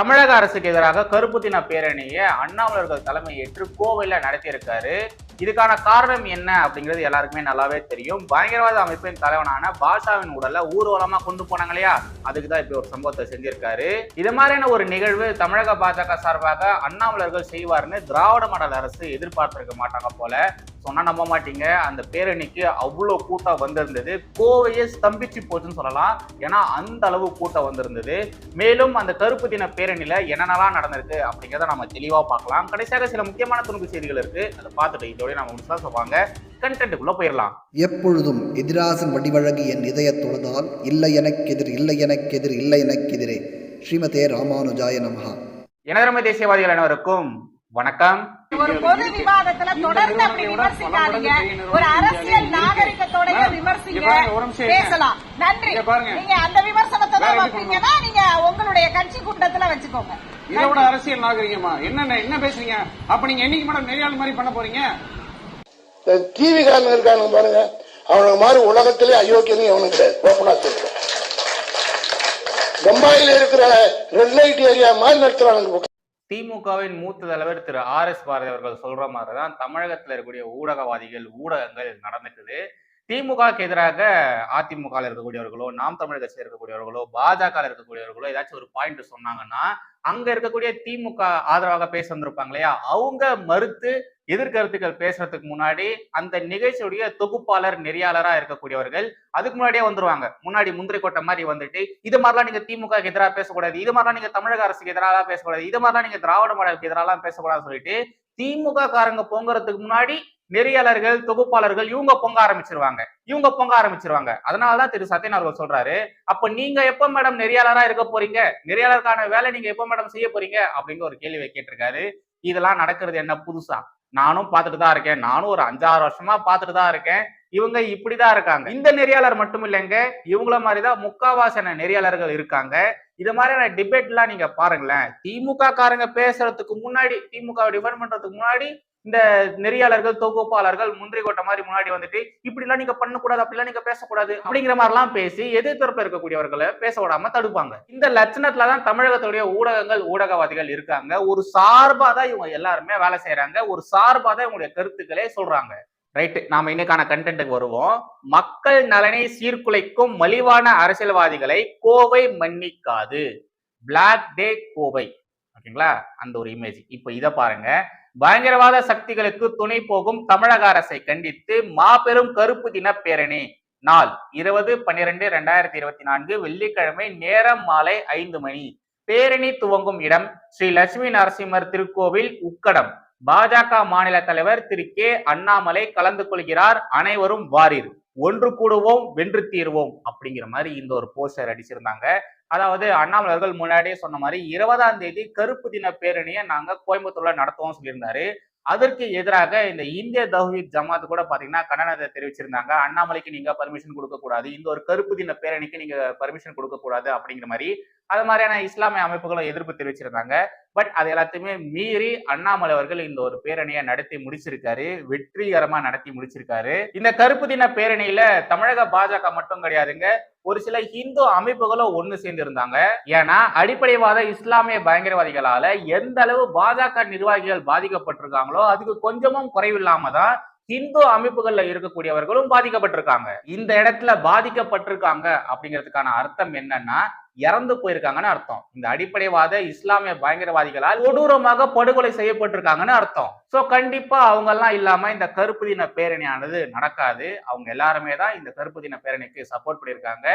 தமிழக அரசுக்கு எதிராக கருப்பு தின பேரணியை அண்ணாமலர்கள் தலைமை ஏற்று கோவையில் நடத்தியிருக்காரு. இதுக்கான காரணம் என்ன அப்படிங்கிறது எல்லாருக்குமே நல்லாவே தெரியும். பயங்கரவாத அமைப்பின் தலைவனான பாஷாவின் உடலை ஊர்வலமா கொண்டு போனாங்க இல்லையா? அதுக்கு தான் இப்படி ஒரு சம்பவத்தை செஞ்சிருக்காரு. இது மாதிரியான ஒரு நிகழ்வு தமிழக பாஜக சார்பாக அண்ணாமலர்கள் செய்வார்னு திராவிட மாடல் அரசு எதிர்பார்த்திருக்க மாட்டாங்க போல. சொன்னா நம்ப மாட்டீங்க. அந்த பேரணிக்கு அவ்வளோ கூட்டம் வந்திருந்தது. கோவையே ஸ்தம்பிச்சு போச்சுன்னு சொல்லலாம். ஏன்னா அந்த அளவு கூட்டம் வந்திருந்தது. மேலும் அந்த கருப்பு தின பேரணியில என்னென்னலாம் நடந்திருக்கு அப்படிங்கிறத நம்ம தெளிவா பார்க்கலாம். கடைசியாக சில முக்கியமான துணுக்கு செய்திகள் இருக்கு. அதை பார்த்துட்டு இதோட நம்ம முடிச்சலாம் சொல்லுவாங்க கண்டென்ட்டுக்குள்ள போயிடலாம் எப்பொழுதும் எதிராசன் வடிவழகு என் இதயத் தொழுதால் இல்லை எனக்கெதிர் இல்லை எனக்கெதிர் இல்லை எனக்கெதிரே. ஸ்ரீமதே ராமானுஜாய நமஹா. எனதரமை தேசியவாதிகள் அனைவருக்கும் வணக்கம். ஒரு பொது விவாதத்துல தொடர்ந்து அப்படி விமர்சிக்காதீங்க. ஒரு அரசியல் நாகரிகத்தோட விமர்சிங்க. பேசலாம். நன்றி. இங்க பாருங்க. நீங்க அந்த விமர்சனத்தை வைப்பீங்கன்னா நீங்க உங்களுடைய கட்சி கூட்டத்துல வச்சுக்கோங்க. இதோட அரசியல் நாகரிகமா? என்ன என்ன பேசுறீங்க? அப்ப நீங்க என்னைக்கு மேடம் நெறியாள் மாதிரி பண்ண போறீங்க? டிவி காரங்க இருக்கானுங்க பாருங்க. அவனுக்கு மாதிரி உலகத்திலே அயோக்கியன்னு அவனுக்கு கிடையாது. ஓப்பனா சொல்றேன். பம்பாயில இருக்கிற ரெட் லைட் ஏரியா மாதிரி நடத்துறானுங்க. திமுகவின் மூத்த தலைவர் திரு ஆர் எஸ் பாரதி அவர்கள் சொல்ற மாதிரி தான் தமிழகத்தில் இருக்கக்கூடிய ஊடகவாதிகள் ஊடகங்கள் நடந்துக்குது. திமுகவுக்கு எதிராக அதிமுக இருக்கக்கூடியவர்களோ நாம் தமிழர் கட்சியில் இருக்கக்கூடியவர்களோ பாஜக இருக்கக்கூடியவர்களோ ஏதாச்சும் ஒரு பாயிண்ட் சொன்னாங்கன்னா அங்க இருக்கக்கூடிய திமுக ஆதரவாக பேச வந்திருப்பாங்க இல்லையா? அவங்க மறுத்து எதிர்கருத்துக்கள் பேசுறதுக்கு முன்னாடி அந்த நிகழ்ச்சியுடைய தொகுப்பாளர் நெறியாளரா இருக்கக்கூடியவர்கள் அதுக்கு முன்னாடியே வந்துருவாங்க. முன்னாடி முந்திரி கொட்டை மாதிரி வந்துட்டு இது மாதிரிலாம் நீங்க திமுக எதிராக பேசக்கூடாது இது மாதிரிலாம் நீங்க தமிழக அரசுக்கு எதிராக பேசக்கூடாது இது மாதிரிலாம் நீங்க திராவிட மாடலுக்கு எதிராக பேசக்கூடாதுன்னு சொல்லிட்டு திமுக காரங்க போங்கிறதுக்கு முன்னாடி நெறியாளர்கள் தொகுப்பாளர்கள் இவங்க பொங்க ஆரம்பிச்சிருவாங்க. இவங்க பொங்க ஆரம்பிச்சிருவாங்க. அதனாலதான் திரு சத்யன் அவர்கள் சொல்றாரு அப்ப நீங்க எப்ப மேடம் நெறியாளரா இருக்க போறீங்க? நெறியாளருக்கான வேலை நீங்க எப்ப மேடம் செய்ய போறீங்க? அப்படிங்கிற ஒரு கேள்வி கேட்டிருக்காரு. இதெல்லாம் நடக்கிறது என்ன புதுசா? நானும் பார்த்துட்டு தான் இருக்கேன். நானும் ஒரு அஞ்சாறு வருஷமா பார்த்துட்டு தான் இருக்கேன். இவங்க இப்படிதான் இருக்காங்க. இந்த நெறியாளர் மட்டும் இல்லைங்க இவங்கள மாதிரிதான் முக்காவாசன நெறியாளர்கள் இருக்காங்க. இது மாதிரியான டிபேட் எல்லாம் நீங்க பாருங்களேன். திமுக காரங்க பேசுறதுக்கு முன்னாடி திமுக டிஃபெண்ட் பண்றதுக்கு முன்னாடி இந்த நெறியாளர்கள் தொகுப்பாளர்கள் முந்திரி கோட்டை மாதிரி முன்னாடி வந்துட்டு இப்படி எல்லாம் நீங்க பண்ணக்கூடாது அப்படிலாம் நீங்க பேசக்கூடாது அப்படிங்கிற மாதிரிலாம் பேசி எதிர்த்தரப்பு இருக்கக்கூடியவர்களை பேச விடாம தடுப்பாங்க. இந்த லட்சணத்துல தான் தமிழகத்துடைய ஊடகங்கள் ஊடகவாதிகள் இருக்காங்க. ஒரு சார்பா தான் இவங்க எல்லாருமே வேலை செய்யறாங்க ஒரு சார்பா தான் இவங்களுடைய கருத்துக்களே சொல்றாங்க. ரைட் நாம இன்னைக்கான கண்டென்ட்டுக்கு வருவோம். மக்கள் நலனை சீர்குலைக்கும் மலிவான அரசியல்வாதிகளை கோவை மன்னிக்காது. Black day Kovai. ஓகேங்களா? அந்த ஒரு இமேஜ் இப்போ இதை பாருங்க. பயங்கரவாத சக்திகளுக்கு துணை போகும் தமிழக அரசை கண்டித்து மாபெரும் கருப்பு தின பேரணி. நாள் இருபது பன்னிரெண்டு இரண்டாயிரத்தி இருபத்தி நான்கு வெள்ளிக்கிழமை நேரம் மாலை ஐந்து மணி. பேரணி துவங்கும் இடம் ஸ்ரீ லட்சுமி நரசிம்மர் திருக்கோவில் உக்கடம். பாஜக மாநில தலைவர் திரு கே அண்ணாமலை கலந்து கொள்கிறார். அனைவரும் வாரீர். ஒன்று கூடுவோம் வென்று தீர்வோம் அப்படிங்கிற மாதிரி இந்த ஒரு போஸ்டர் அடிச்சிருந்தாங்க. அதாவது அண்ணாமலர்கள் முன்னாடியே சொன்ன மாதிரி இருபதாம் தேதி கருப்பு தின பேரணியை நாங்க கோயம்புத்தூர்ல நடத்துவோம் சொல்லியிருந்தாரு. அதற்கு எதிராக இந்த இந்திய தௌஹீத் ஜமாத் கூட பாத்தீங்கன்னா கண்டனத்தை தெரிவிச்சிருந்தாங்க. அண்ணாமலைக்கு நீங்க பர்மிஷன் கொடுக்க கூடாது. இந்த ஒரு கருப்பு தின பேரணிக்கு நீங்க பர்மிஷன் கொடுக்க கூடாது அப்படிங்கிற மாதிரி அது மாதிரியான இஸ்லாமிய அமைப்புகளும் எதிர்ப்பு தெரிவிச்சிருந்தாங்க. பட் அது எல்லாத்தையுமே மீறி அண்ணாமலை அவர்கள் இந்த ஒரு பேரணியை நடத்தி முடிச்சிருக்காரு. வெற்றிகரமா நடத்தி முடிச்சிருக்காரு. இந்த கருப்பு தின பேரணியில தமிழக பாஜக மட்டும் கிடையாதுங்க. ஒரு சில இந்து அமைப்புகளும் ஒண்ணு சேர்ந்து இருந்தாங்க ஏன்னா அடிப்படைவாத இஸ்லாமிய பயங்கரவாதிகளால எந்த அளவு பாஜக நிர்வாகிகள் பாதிக்கப்பட்டிருக்காங்களோ அதுக்கு கொஞ்சமும் குறைவில்லாம தான் இந்து அமைப்புகள்ல இருக்கக்கூடியவர்களும் பாதிக்கப்பட்டிருக்காங்க. இந்த இடத்துல பாதிக்கப்பட்டிருக்காங்க அப்படிங்கிறதுக்கான அர்த்தம் என்னன்னா இறந்து போயிருக்காங்கன்னு அர்த்தம். இந்த அடிப்படைவாத இஸ்லாமிய பயங்கரவாதிகளால் கொடூரமாக படுகொலை செய்யப்பட்டிருக்காங்கன்னு அர்த்தம். ஸோ கண்டிப்பாக அவங்கெல்லாம் இல்லாமல் இந்த கருப்பு தின பேரணியானது நடக்காது. அவங்க எல்லாருமே தான் இந்த கருப்பு தின பேரணிக்கு சப்போர்ட் பண்ணியிருக்காங்க.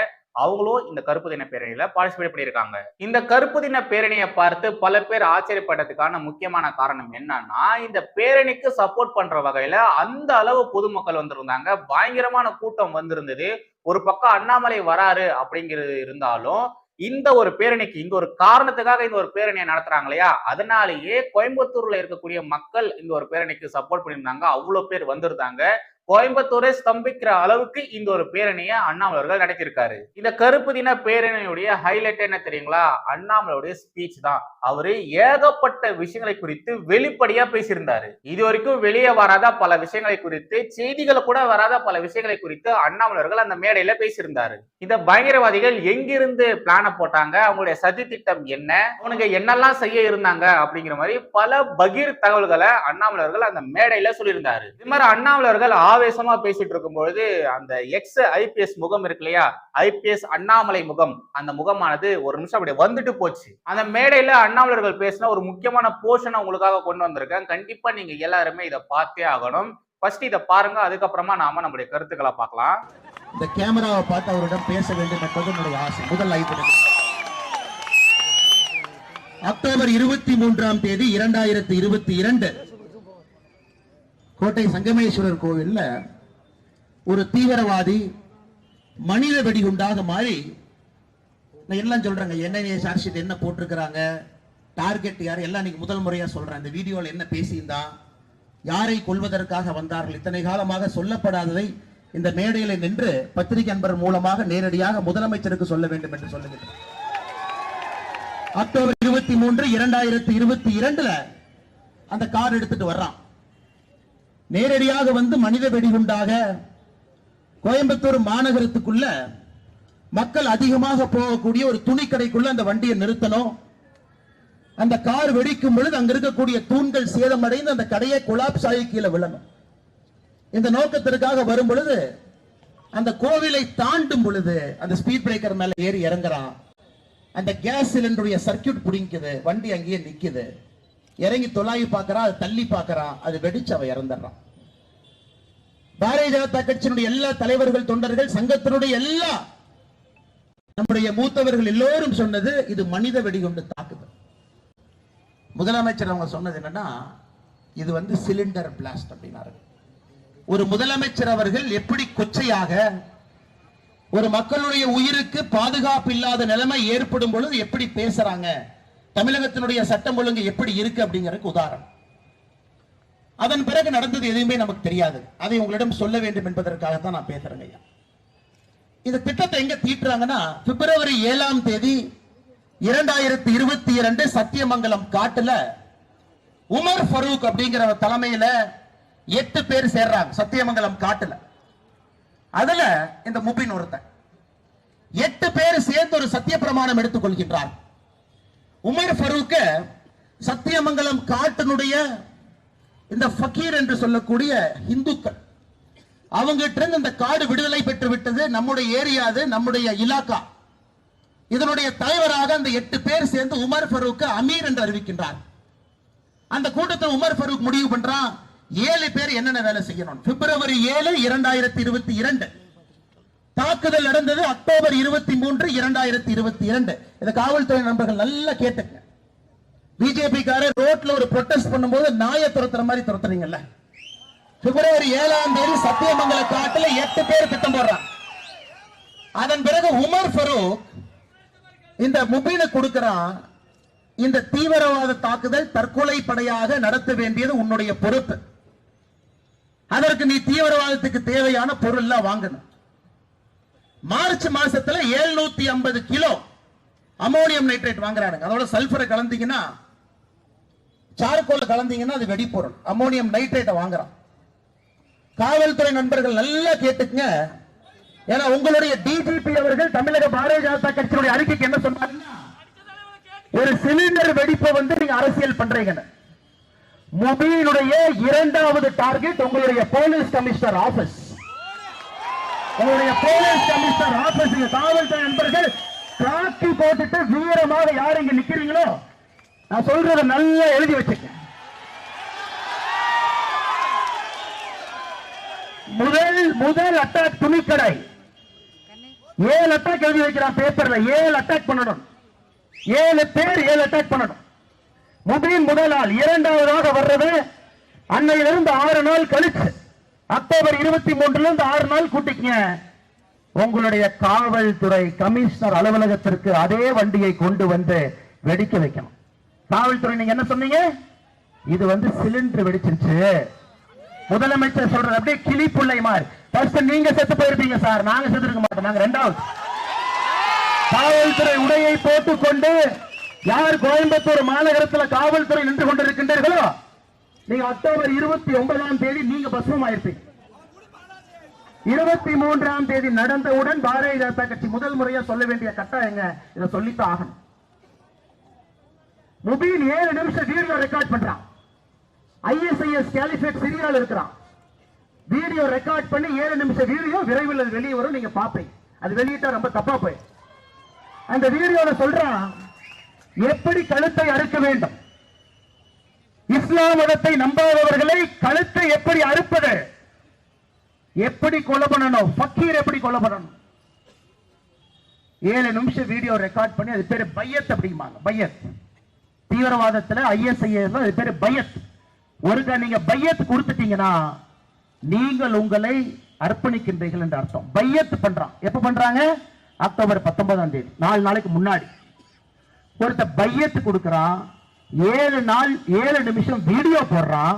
அவங்களும் இந்த கருப்பு தின பேரணியில பார்ட்டிசிபேட் பண்ணியிருக்காங்க. இந்த கருப்பு தின பேரணியை பார்த்து பல பேர் ஆச்சரியப்பட்டதுக்கான முக்கியமான காரணம் என்னன்னா இந்த பேரணிக்கு சப்போர்ட் பண்ற வகையில அந்த அளவு பொதுமக்கள் வந்திருந்தாங்க. பயங்கரமான கூட்டம் வந்திருந்தது. ஒரு பக்கம் அண்ணாமலை வராரு அப்படிங்கிறது இருந்தாலும் இந்த ஒரு பேரணிக்கு இந்த ஒரு காரணத்துக்காக இந்த ஒரு பேரணியை நடத்துறாங்க இல்லையா? அதனாலேயே கோயம்புத்தூர்ல இருக்கக்கூடிய மக்கள் இங்க ஒரு பேரணிக்கு சப்போர்ட் பண்ணியிருந்தாங்க. அவ்வளவு பேர் வந்திருந்தாங்க. கோயம்புத்தூரை ஸ்தம்பிக்கிற அளவுக்கு இந்த ஒரு பேரணியை அண்ணாமலை அவர்கள் நடத்தியிருக்காரு. இந்த கருப்பு தின பேரணியுடைய ஹைலைட் என்ன தெரியுங்களா? அண்ணாமலையுடைய ஸ்பீச் தான். அவரு ஏகப்பட்ட விஷயங்களை குறித்து வெளிப்படையா பேசியிருந்தாரு. இது வரைக்கும் வெளியே வராத பல விஷயங்களை குறித்து செய்திகளை கூட வராத பல விஷயங்களை குறித்து அண்ணாமலை அவர்கள் அந்த மேடையில பேசியிருந்தாரு. இந்த பயங்கரவாதிகள் எங்கிருந்து பிளான போட்டாங்க? அவங்களுடைய சதி திட்டம் என்ன? அவனுங்க என்னெல்லாம் செய்ய இருந்தாங்க? அப்படிங்கிற மாதிரி பல பகீர் தகவல்களை அண்ணாமலை அவர்கள் அந்த மேடையில சொல்லியிருந்தாரு. இது மாதிரி அண்ணாமலை அவர்கள் ஆவேசமா பேசிட்டு இருக்கும்பொழுது அந்த எக்ஸ் ஐபிஎஸ் முகம் இருக்கு இல்லையா? ஐபிஎஸ் அண்ணாமலை முகம். அந்த முகமானது ஒரு நிமிஷம் அப்படி வந்துட்டு போச்சு. அந்த மேடையில அண்ணாமலர்கள் பேசின ஒரு முக்கியமான போர்ஷனை உங்களுக்காக கொண்டு வந்திருக்கேன். கண்டிப்பா நீங்க எல்லாருமே இதை பார்த்தே ஆகணும். ஃபர்ஸ்ட் இதை பாருங்க. அதுக்கப்புறமா நாம நம்முடைய கருத்துக்களை பார்க்கலாம். இந்த கேமராவை பார்த்து அவரிடம் பேச வேண்டும் என்பது என்னுடைய ஆசை. முதல் அக்டோபர் இருபத்தி மூன்றாம் தேதி இரண்டாயிரத்தி இருபத்தி இரண்டு. கோட்டை சங்கமேஸ்வரர் கோவில்ல ஒரு தீவிரவாதி மனித வெடிகுண்டாக மாறி நான் எல்லாம் சொல்றேங்க என்னென்ன சார்ஜ் என்ன போட்டிருக்கிறாங்க டார்கெட் யார் எல்லாம் இன்னைக்கு முதல் முறையா சொல்றேன். இந்த வீடியோவில் என்ன பேசியிருந்தா யாரை கொல்வதற்காக வந்தார்கள் இத்தனை காலமாக சொல்லப்படாததை இந்த மேடையில் நின்று பத்திரிகை அன்பர் மூலமாக நேரடியாக முதலமைச்சருக்கு சொல்ல வேண்டும் என்று சொல்லுகிறேன் அக்டோபர் இருபத்தி மூன்று இரண்டாயிரத்தி இருபத்தி இரண்டுல அந்த கார் எடுத்துட்டு வர்றான். நேரடியாக வந்து மனித வெடிகுண்டாக கோயம்புத்தூர் மாநகரத்துக்குள்ள மக்கள் அதிகமாக போகக்கூடிய ஒரு துணிக்கடைக்குள்ள அந்த வண்டியை நிறுத்தணும். அந்த கார் வெடிக்கும் பொழுது அங்க இருக்கக்கூடிய தூண்கள் சேதமடைந்து அந்த கடையை கொலாப்ஸ் ஆகி கீழே விழணும். இந்த நோக்கத்திற்காக வரும் பொழுது அந்த கோவிலை தாண்டும் பொழுது அந்த ஸ்பீட் பிரேக்கர் மேல ஏறி இறங்குறான். அந்த கேஸ் சிலிண்டருடைய சர்க்கியூட் பிடிக்குது வண்டி அங்கேயே நிக்குது. இறங்கி தொலாவி பார்க்கறா அது தள்ளி பார்க்கறா அது வெடிச்சு அவன் இறந்துடுறான். பாரதிய ஜனதா கட்சியினுடைய எல்லா தலைவர்கள் தொண்டர்கள் சங்கத்தினுடைய எல்லா நம்முடைய மூத்தவர்கள் எல்லோரும் சொன்னது இது மனித வெடிகுண்டு தாக்குதல். முதலமைச்சர் அவங்க சொன்னது என்னன்னா இது வந்து சிலிண்டர் பிளாஸ்ட் அப்படின்னாரு. ஒரு முதலமைச்சர் அவர்கள் எப்படி கொச்சையாக ஒரு மக்களுடைய உயிருக்கு பாதுகாப்பு இல்லாத நிலைமை ஏற்படும் பொழுது எப்படி பேசுறாங்க? தமிழகத்தினுடைய சட்டம் ஒழுங்கு எப்படி இருக்கு அப்படிங்கறதுக்கு உதாரணம். அதன் பிறகு நடந்தது எதுவுமே நமக்கு தெரியாது. அதை உங்களிடம் சொல்ல வேண்டும் என்பதற்காகத்தான் நான் பேசுறேங்க ஐயா. இந்த திட்டத்தை எங்க தீட்டுறாங்கன்னா பிப்ரவரி ஏழாம் தேதி இரண்டாயிரத்தி இருபத்தி இரண்டு சத்தியமங்கலம் காட்டுல உமர் ஃபரூக் அப்படிங்கிற தலைமையில எட்டு பேர் சேர்றாங்க சத்தியமங்கலம் காட்டுல. அதுல இந்த முபின் ஒருத்தன். எட்டு பேர் சேர்ந்து ஒரு சத்திய பிரமாணம் எடுத்துக் கொள்கின்றார் உமர் ஃபரூக்க சத்தியமங்கலம் காட்டினுடைய இந்த ஃபக்கீர் என்று சொல்லக்கூடிய இந்துக்கள். அவங்கிட்டிருந்து இந்த காடு விடுதலை பெற்று விட்டது நம்முடைய ஏரியா அது நம்முடைய இலாக்கா. இதனுடைய தலைவராக அந்த எட்டு பேர் சேர்ந்து உமர் ஃபரூக் அமீர் என்று அறிவிக்கின்றார். அந்த கூட்டத்தில் உமர் ஃபரூக் முடிவு பண்றான் ஏழு பேர் என்னென்ன வேலை செய்யணும்? பிப்ரவரி ஏழு இரண்டாயிரத்தி இருபத்தி இரண்டு. தாக்குதல் நடந்தது அக்டோபர் இருபத்தி மூன்று இரண்டாயிரத்தி இருபத்தி இரண்டு. இந்த காவல்துறை நண்பர்கள் நல்லா கேட்டுங்க. பிஜேபி காரர் ரோட்ல ஒரு ப்ரொட்டஸ்ட் பண்ணும்போது நாயை துரத்துற மாதிரி துரத்துறீங்கல்ல. பிப்ரவரி ஏழாம் தேதி சத்தியமங்கல காட்டுல எட்டு பேர் திட்டம் போடுறான் அதன் பிறகு உமர் ஃபரூக் இந்த முபீனை கொடுக்கிறான் இந்த தீவிரவாத தாக்குதல் தற்கொலை படையாக நடத்த வேண்டியது உன்னுடைய பொறுப்பு. அதற்கு நீ தீவிரவாதத்துக்கு தேவையான பொருள் வாங்கணும். மார்ச் மாசத்துல 750 ஐம்பது கிலோ அமோனியம் நைட்ரேட் வாங்குறானுங்க. அதோட சல்பரை கலந்தீங்கன்னா சார்கோல் கலந்தீங்கன்னா அது வெடிப்பொருள் அமோனியம் நைட்ரேட்டை வாங்குறான். காவல்துறை நண்பர்கள் நல்லா கேட்டுக்குங்க. ஏன்னா உங்களுடைய டிஜிபி அவர்கள் தமிழக பாரதிய ஜனதா கட்சியினுடைய அறிக்கைக்கு என்ன சொன்னாருன்னா ஒரு சிலிண்டர் வெடிப்பை வந்து நீங்க அரசியல் பண்றீங்க முபியினுடைய இரண்டாவது டார்கெட் உங்களுடைய போலீஸ் கமிஷனர் ஆபீஸ். உங்களுடைய போலீஸ் கமிஷனர் ஆபீஸ் காவல்துறை நண்பர்கள் காக்கி போட்டுட்டு வீரமாக யார் இங்க நிக்கிறீங்களோ நான் சொல்றத நல்லா எழுதி வச்சுக்க முதல் முதல் அட்டாக் துணிக்கடை. ஏழு அட்டாக் எழுதி வைக்கிறான் பேப்பர்ல ஏழு அட்டாக் பண்ணணும். ஏழு பேர் ஏழு அட்டாக் பண்ணணும். முதலின் முதல் ஆள் இரண்டாவதாக வர்றது அன்னையிலிருந்து ஆறு நாள் கழிச்சு. அக்டோபர் இருபத்தி மூன்றுல இருந்து ஆறு நாள் கூட்டிக்கங்க. உங்களுடைய காவல்துறை கமிஷனர் அலுவலகத்திற்கு அதே வண்டியை கொண்டு வந்து வெடிக்க வைக்கணும். காவல்துறை நீங்க என்ன சொன்னீங்க? இது வந்து சிலிண்டர் வெடிச்சிருச்சு. முதலமைச்சர் சொல்றது அப்படியே கிளி பிள்ளை மாதிரி. ஃபர்ஸ்ட் நீங்க செத்து போயிருப்பீங்க சார். நாங்க செத்து இருக்க மாட்டோம். நாங்க ரெண்டாவது. காவல்துறை உடையை போட்டுக்கொண்டு யார் கோயம்புத்தூர் மாநகரத்தில் காவல்துறை நின்று கொண்டிருக்கின்றீர்களோ நீங்க அக்டோபர் இருபத்தி ஒன்பதாம் தேதி நீங்க பஸ்மம் ஆயிருப்பீங்க இருபத்தி மூன்றாம் தேதி நடந்தவுடன் பாரதிய ஜனதா கட்சி முதல் முறையா சொல்ல வேண்டிய கட்டாயங்க இதை சொல்லித்தான் ஆகணும். முபீன் ஏழு நிமிஷம் வீடியோ ரெக்கார்ட் பண்றான். ஐஎஸ்ஐஎஸ் கேலிஃபேட் சிரியால இருக்கிறான். வீடியோ ரெக்கார்ட் பண்ணி ஏழு நிமிஷம் வீடியோ விரைவில் அது வெளியே வரும் நீங்க பாப்பீங்க அது வெளியிட்டா ரொம்ப தப்பா போய் அந்த வீடியோல சொல்றான் எப்படி கழுத்தை அறுக்க வேண்டும்? இஸ்லாம் மதத்தை நம்பாதவர்களை கழுத்தை எப்படி அறுப்பது? எப்படி கொலை பண்ணணும்? ஃபக்கீர் எப்படி கொலை பண்ணணும்? ஏழு நிமிஷம் வீடியோ ரெக்கார்ட் பண்ணி அது பேர் பையத் அப்படிம்பாங்க. பையத். தீவிரவாதத்துல ஐஎஸ்ஐஎஸ் அது பேர் பையத். ஒருக்க நீங்க பையத் கொடுத்துட்டீங்கன்னா நீங்கள் உங்களை அர்ப்பணிக்கின்றீர்கள் என்று அர்த்தம். பையத் பண்றான். எப்ப பண்றாங்க? அக்டோபர் பத்தொன்பதாம் தேதி. நாலு நாளைக்கு முன்னாடி. ஒருத்த பையத்து கொடுக்குறான். ஏழு நாள் ஏழு நிமிஷம் வீடியோ போடுறான்.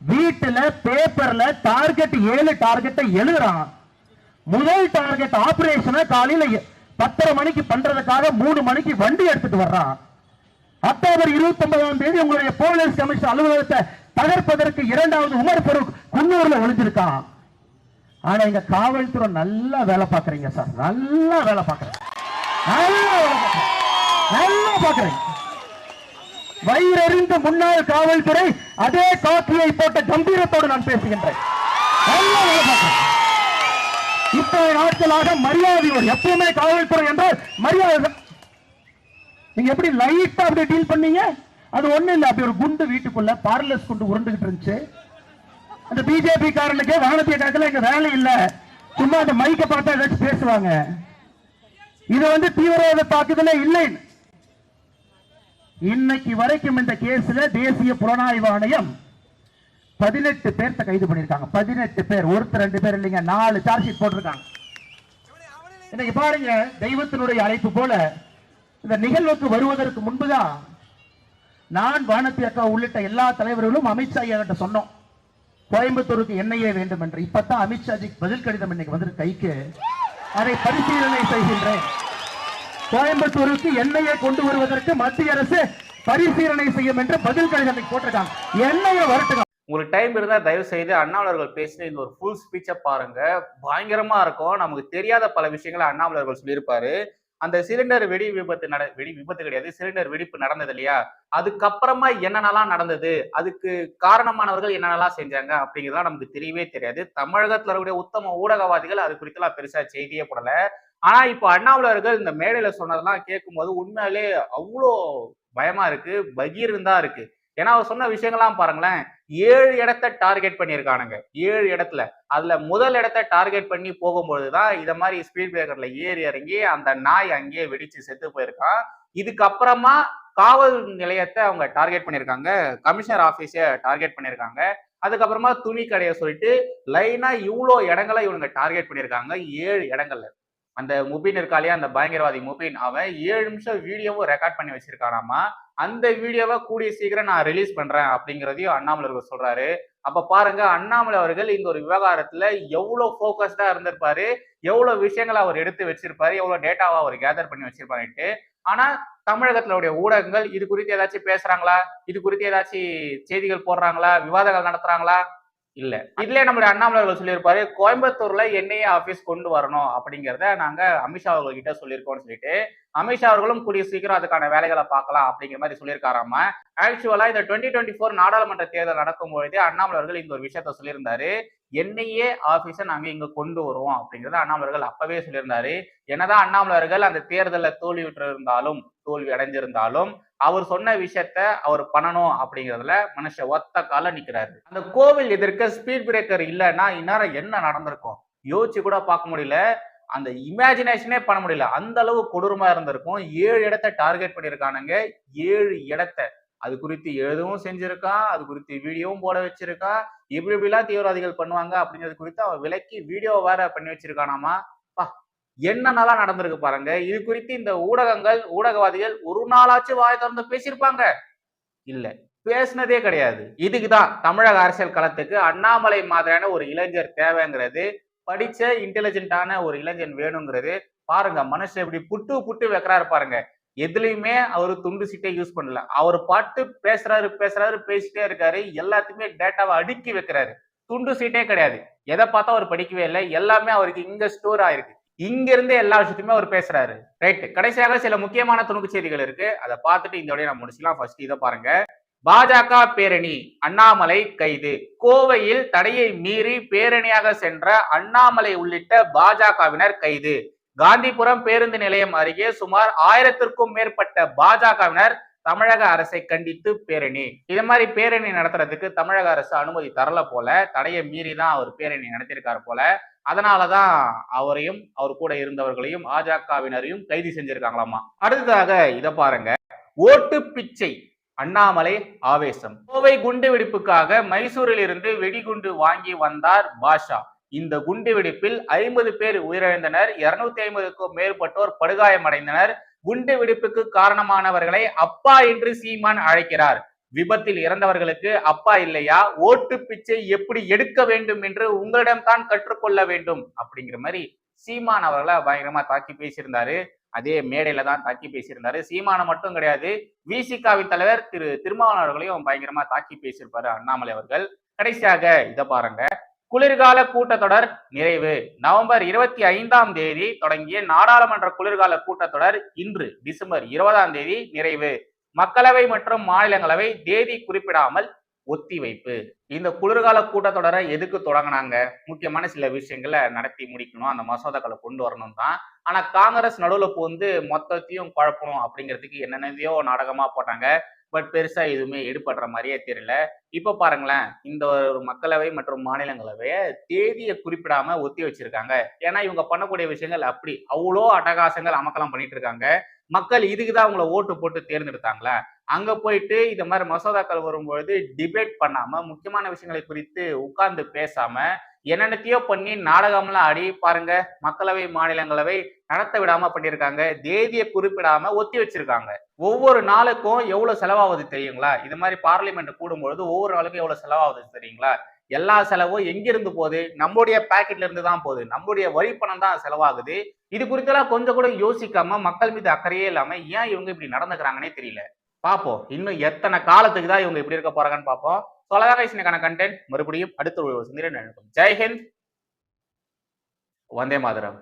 வீட்டுல பேப்பர்ல டார்கெட் ஏழு டார்கெட்டை எழுதுறான். முதல் டார்கெட் ஆபரேஷனை காலையில பத்தரை மணிக்கு பண்றதுக்காக மூணு மணிக்கு வண்டி எடுத்துட்டு வர்றான். அக்டோபர் இருபத்தி ஒன்பதாம் தேதி உங்களுடைய போலீஸ் கமிஷன் அலுவலகத்தை தகர்ப்பதற்கு இரண்டாவது உமர் ஃபரூக் குன்னூர்ல ஒளிஞ்சிருக்கான். ஆனா இங்க காவல்துறை நல்லா வேலை பாக்குறீங்க சார். நல்லா வேலை பாக்குறீங்க நல்லா வேலை பாக்குறீங்க நல்லா பாக்குறீங்க வயிறறிந்த முன்னாள் காவல்துறை அதே காக்கியை போட்ட கம்பீரத்தோடு நான் பேசுகின்றேன். இத்தனை நாட்களாக மரியாதையோடு எப்பவுமே காவல்துறை என்றால் மரியாதை தான். நீங்க எப்படி லைட்டா அப்படி டீல் பண்ணீங்க? அது ஒண்ணு இல்ல அப்படி ஒரு குண்டு வீட்டுக்குள்ள பார்லஸ் குண்டு உருண்டுகிட்டு இருந்துச்சு. அந்த பிஜேபி காரனுக்கு வானத்திய காலத்துல எங்க வேலை இல்ல. சும்மா அந்த மைக்க பார்த்தா ஏதாச்சும் பேசுவாங்க. இது வந்து தீவிரவாத தாக்குதலே இல்லைன்னு இன்னைக்கு வரைக்கும் இந்த கேஸ்ல தேசிய புலனாய்வு ஆணையம் பதினெட்டு பேர்த்த கைது பண்ணிருக்காங்க பதினெட்டு பேர். ஒருத்தர் ரெண்டு பேர் இல்லைங்க. நாலு சார்ஜ் ஷீட் போட்டிருக்காங்க. இன்னைக்கு பாருங்க தெய்வத்தினுடைய அழைப்பு போல இந்த நிகழ்வுக்கு வருவதற்கு முன்புதான் நான் வானத்தி அக்கா உள்ளிட்ட எல்லா தலைவர்களும் அமித்ஷா ஐயா கிட்ட சொன்னோம். கோயம்புத்தூருக்கு என்ஐஏ வேண்டும் என்று இப்பதான் அமித்ஷாஜி பதில் கடிதம் இன்னைக்கு வந்து கைக்கு. அதை பரிசீலனை செய்கின்றேன். கோயம்புத்தூருக்கு எண்ணெயை கொண்டு வருவதற்கு மத்திய அரசு பரிசீலனை செய்யும் என்று பதில் கடிதம் போட்டிருக்காங்க. எண்ணெயை வரட்டுங்க. உங்களுக்கு டைம் இருந்தால் தயவு செய்து அண்ணாவலர்கள் பேசின இந்த ஒரு ஃபுல் ஸ்பீச்சை பாருங்க. பயங்கரமா இருக்கும். நமக்கு தெரியாத பல விஷயங்களை அண்ணாவலர்கள் சொல்லியிருப்பாரு. அந்த சிலிண்டர் வெடி விபத்து நட வெடி விபத்து கிடையாது. சிலிண்டர் வெடிப்பு நடந்தது இல்லையா? அதுக்கப்புறமா என்னென்னலாம் நடந்தது? அதுக்கு காரணமானவர்கள் என்னென்னலாம் செஞ்சாங்க அப்படிங்கிறதெல்லாம் நமக்கு தெரியவே தெரியாது. தமிழகத்தில் இருக்கக்கூடிய உத்தம ஊடகவாதிகள் அது குறித்தெல்லாம் பெருசா செய்தியே போடல. ஆனா இப்போ அண்ணாமலர்கள் இந்த மேடையில சொன்னதெல்லாம் கேட்கும்போது உண்மையிலே அவ்வளோ பயமா இருக்கு தான் இருக்கு. ஏன்னா அவர் சொன்ன விஷயங்கள்லாம் பாருங்களேன் ஏழு இடத்த டார்கெட் பண்ணியிருக்கானுங்க. ஏழு இடத்துல. அதுல முதல் இடத்த டார்கெட் பண்ணி போகும்பொழுது தான் இதை மாதிரி ஸ்பீட் பிரேக்கர்ல ஏறி இறங்கி அந்த நாய் அங்கேயே வெடிச்சு செத்து போயிருக்கான். இதுக்கப்புறமா காவல் நிலையத்தை அவங்க டார்கெட் பண்ணியிருக்காங்க. கமிஷனர் ஆஃபீஸை டார்கெட் பண்ணியிருக்காங்க. அதுக்கப்புறமா துணி கடையை சொல்லிட்டு லைனா இவ்வளோ இடங்களை இவனுங்க டார்கெட் பண்ணியிருக்காங்க ஏழு இடங்கள்ல. அந்த முபின் இருக்காலையா அந்த பயங்கரவாதி முபின் அவன் ஏழு நிமிஷம் வீடியோவும் ரெக்கார்ட் பண்ணி வச்சிருக்கானாமா அந்த வீடியோவை கூடிய சீக்கிரம் நான் ரிலீஸ் பண்றேன் அப்படிங்கிறதையும் அண்ணாமலை அவர்கள் சொல்றாரு. அப்ப பாருங்க அண்ணாமலை அவர்கள் இந்த ஒரு விவகாரத்துல எவ்வளவு போக்கஸ்டா இருந்திருப்பாரு எவ்வளவு விஷயங்களை அவர் எடுத்து வச்சிருப்பாரு எவ்வளவு டேட்டாவை அவர் கேதர் பண்ணி வச்சிருப்பாருன்ட்டு. ஆனா தமிழகத்துல உடைய ஊடகங்கள் இது குறித்து ஏதாச்சும் பேசுறாங்களா? இது குறித்து ஏதாச்சும் செய்திகள் போடுறாங்களா? விவாதங்கள் நடத்துறாங்களா? இல்ல. இதுலயே நம்மளுடைய அண்ணாமலர்கள் சொல்லியிருப்பாரு கோயம்புத்தூர்ல என்ஐஏ ஆபீஸ் கொண்டு வரணும் அப்படிங்கறத நாங்க அமித்ஷா அவர்கள் கிட்ட சொல்லியிருக்கோம்னு சொல்லிட்டு அமித்ஷா அவர்களும் கூடிய சீக்கிரம் அதுக்கான வேலைகளை பார்க்கலாம் அப்படிங்கிற மாதிரி சொல்லியிருக்காராம. ஆக்சுவலா இந்த டுவெண்ட்டி டுவெண்ட்டி ஃபோர் நாடாளுமன்ற தேர்தல் நடக்கும் பொழுதே அண்ணாமலை அவர்கள் இந்த ஒரு விஷயத்த சொல்லியிருந்தாரு. என்ஐஏ ஆபீஸை நாங்க இங்க கொண்டு வருவோம் அப்படிங்கிறத அண்ணாமலர்கள் அப்பவே சொல்லியிருந்தாரு. என்னதான் அண்ணாமலர்கள் அந்த தேர்தலில் தோல்வி இருந்தாலும் தோல்வி அடைஞ்சிருந்தாலும் அவர் சொன்ன விஷயத்த அவர் பண்ணணும் அப்படிங்கிறதுல மனுஷன் ஒத்த கால நிக்கிறாரு. அந்த கோவில் எதிர்க்க ஸ்பீட் பிரேக்கர் இல்லைன்னா இந்நேரம் என்ன நடந்திருக்கும்? யோசிச்சு கூட பார்க்க முடியல. அந்த இமேஜினேஷனே பண்ண முடியல. அந்த அளவு கொடூரமா இருந்திருக்கும். ஏழு இடத்த டார்கெட் பண்ணியிருக்கானுங்க. ஏழு இடத்த. அது குறித்து எழுதவும் செஞ்சிருக்கான் அது குறித்து வீடியோவும் போட வச்சிருக்கான் இப்படி இப்படிலாம் தீவிரவாதிகள் பண்ணுவாங்க அப்படிங்கிறது குறித்து அவன் விலக்கி வீடியோ வேற பண்ணி வச்சிருக்கானாமா? பா என்னென்னலாம் நடந்திருக்கு பாருங்க. இது குறித்து இந்த ஊடகங்கள் ஊடகவாதிகள் ஒரு நாளாச்சும் வாய் திறந்து பேசியிருப்பாங்க. இல்ல பேசுனதே கிடையாது. இதுக்குதான் தமிழக அரசியல் களத்துக்கு அண்ணாமலை மாதிரியான ஒரு இளைஞர் தேவைங்கிறது படிச்ச இன்டெலிஜென்ட்டான ஒரு இளைஞன் வேணுங்கிறது பாருங்க மனுஷன் இப்படி புட்டு புட்டு வைக்கிறாரு பாருங்க. எதுலையுமே அவர் துண்டு சீட்டை யூஸ் பண்ணல. அவர் பாட்டு பேசுறாரு பேசுறாரு பேசிட்டே இருக்காரு. எல்லாத்தையுமே டேட்டாவை அடுக்கி வைக்கிறாரு. துண்டு சீட்டே கிடையாது. எதை பார்த்தா அவர் படிக்கவே இல்லை. எல்லாமே அவருக்கு இங்க ஸ்டோர் ஆயிருக்கு. இங்க இருந்து எல்லா விஷயத்தையுமே அவர் பேசுறாரு. ரைட் கடைசியாக சில முக்கியமான துணுக்கு செய்திகள் இருக்கு. அதை பார்த்துட்டு இந்த வழியை நான் முடிச்சுக்கலாம். ஃபர்ஸ்ட் இதை பாருங்க. பாஜக பேரணி அண்ணாமலை கைது. கோவையில் தடையை மீறி பேரணியாக சென்ற அண்ணாமலை உள்ளிட்ட பாஜகவினர் கைது. காந்திபுரம் பேருந்து நிலையம் அருகே சுமார் ஆயிரத்திற்கும் மேற்பட்ட பாஜகவினர் தமிழக அரசை கண்டித்து பேரணி. இது மாதிரி பேரணி நடத்துறதுக்கு தமிழக அரசு அனுமதி தரல போல தடையை மீறி தான் அவர் பேரணி நடத்தியிருக்காரு போல. அதனாலதான் அவரையும் அவர் கூட இருந்தவர்களையும் பாஜகவினரையும் கைது செஞ்சிருக்காங்களாமா. அடுத்ததாக இதை பாருங்க. ஓட்டு பிச்சை. அண்ணாமலை ஆவேசம். கோவை குண்டு வெடிப்புக்காக மைசூரில் இருந்து வெடிகுண்டு வாங்கி வந்தார் பாஷா. இந்த குண்டு வெடிப்பில் ஐம்பது பேர் உயிரிழந்தனர் இருநூத்தி ஐம்பதுக்கும் மேற்பட்டோர் படுகாயமடைந்தனர். குண்டு வெடிப்புக்கு காரணமானவர்களை அப்பா என்று சீமான் அழைக்கிறார். விபத்தில் இறந்தவர்களுக்கு அப்பா இல்லையா? ஓட்டு பிச்சை எப்படி எடுக்க வேண்டும் என்று உங்களிடம்தான் கற்றுக்கொள்ள வேண்டும். அப்படிங்கிற மாதிரி சீமான் அவர்களை பயங்கரமா தாக்கி பேசியிருந்தாரு. அதே மேடையில தான் தாக்கி பேசியிருந்தாரு. சீமான மட்டும் கிடையாது விசிகாவின் தலைவர் திரு திருமாவளவன் அவர்களையும் பயங்கரமா தாக்கி பேசியிருப்பாரு அண்ணாமலை அவர்கள். கடைசியாக இதை பாருங்க. குளிர்கால கூட்டத்தொடர் நிறைவு. நவம்பர் இருபத்தி ஐந்தாம் தேதி தொடங்கிய நாடாளுமன்ற குளிர்கால கூட்டத்தொடர் இன்று டிசம்பர் இருபதாம் தேதி நிறைவு. மக்களவை மற்றும் மாநிலங்களவை தேதி குறிப்பிடாமல் ஒத்திவைப்பு இந்த குளிர்கால கூட்டத்தொடரை எதுக்கு தொடங்கினாங்க? முக்கியமான சில விஷயங்களை நடத்தி முடிக்கணும். அந்த மசோதாக்களை கொண்டு வரணும் தான் ஆனா காங்கிரஸ் நடுவில் வந்து மொத்தத்தையும் குழப்பணும் அப்படிங்கிறதுக்கு என்னென்னதையோ நாடகமா போட்டாங்க. பட் பெருசா எதுவுமே எடுபடுற மாதிரியே தெரியல. இப்ப பாருங்களேன். இந்த ஒரு மக்களவை மற்றும் மாநிலங்களவைய தேதியை குறிப்பிடாம ஒத்தி வச்சிருக்காங்க. ஏன்னா இவங்க பண்ணக்கூடிய விஷயங்கள் அப்படி. அவ்வளோ அட்டகாசங்கள் அமக்கலாம் பண்ணிட்டு இருக்காங்க. மக்கள் இதுக்கு தான் அவங்கள ஓட்டு போட்டு தேர்ந்தெடுத்தாங்களா? அங்க போயிட்டு இந்த மாதிரி மசோதாக்கள் வரும்பொழுது டிபேட் பண்ணாம முக்கியமான விஷயங்களை குறித்து உட்கார்ந்து பேசாம என்னென்னத்தையோ பண்ணி நாடகம்லாம் ஆடி பாருங்க மக்களவை மாநிலங்களவை நடத்த விடாம பண்ணியிருக்காங்க தேதியை குறிப்பிடாம ஒத்தி வச்சிருக்காங்க. ஒவ்வொரு நாளுக்கும் எவ்வளவு செலவாகுது தெரியுங்களா? இது மாதிரி பார்லிமெண்ட் கூடும்பொழுது ஒவ்வொரு நாளுக்கும் எவ்வளவு செலவாகுது தெரியுங்களா? எல்லா செலவும் எங்கிருந்து போகுது? நம்முடைய பாக்கெட்ல இருந்து தான் போகுது. நம்முடைய வரி பணம் தான் செலவாகுது. இது குறித்தெல்லாம் கொஞ்சம் கூட யோசிக்காம மக்கள் மீது அக்கறையே இல்லாம ஏன் இவங்க இப்படி நடந்துக்கிறாங்கன்னே தெரியல. பார்ப்போம். இன்னும் எத்தனை காலத்துக்கு தான் இவங்க இப்படி இருக்க போறாங்கன்னு பார்ப்போம். தொலைக்கான கண்டென்ட் மறுபடியும் அடுத்த ஒரு சிந்தனை நடக்கும் ஜெய்ஹிந்த் வந்தே மாதரம்.